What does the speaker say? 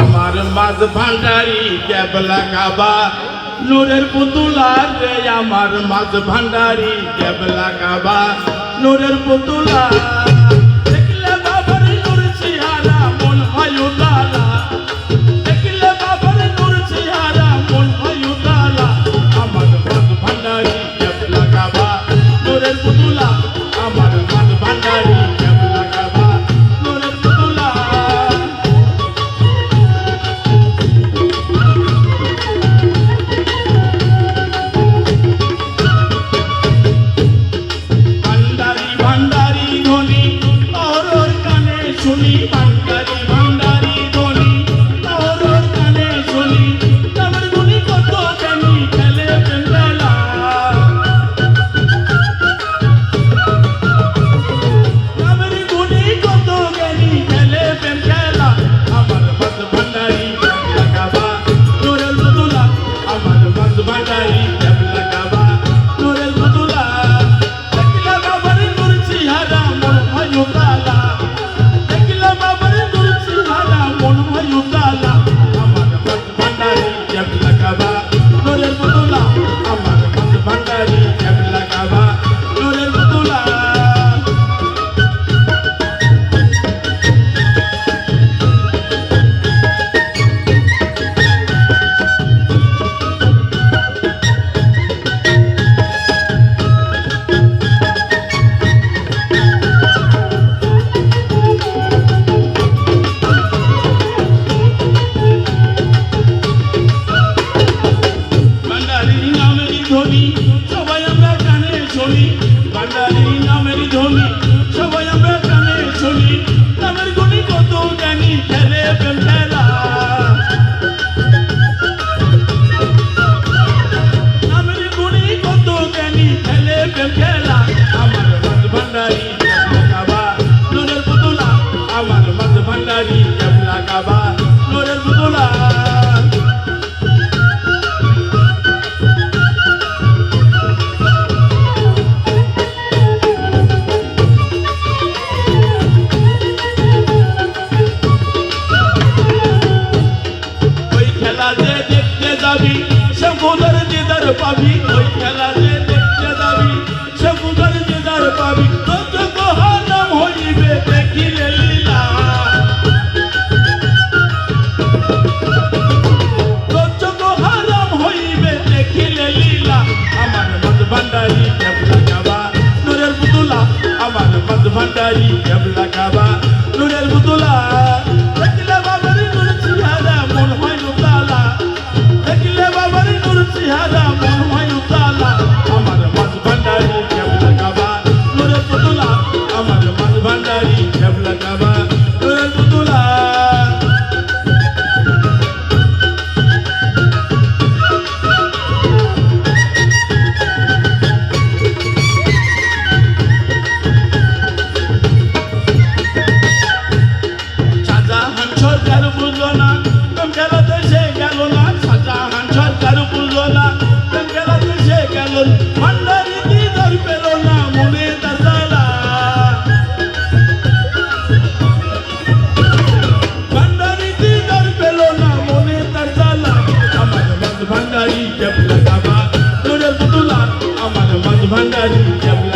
আমার মাঝ ভান্ডারি কেবলা কাবা, নূরের পুতুলার রে, আমার মাঝ ভান্ডারি কেবলা কাবা, নূরের পুতুলা। பங்கதி যার পাবি, ওই খেলা যে দেখতে যাবি সবুদার যে যার পাবি তত গহানাম ভান্ডারি কেবলা কাবা নুরের পুতুলা, আমার মত ভান্ডারি কেবলা কাবা Jabla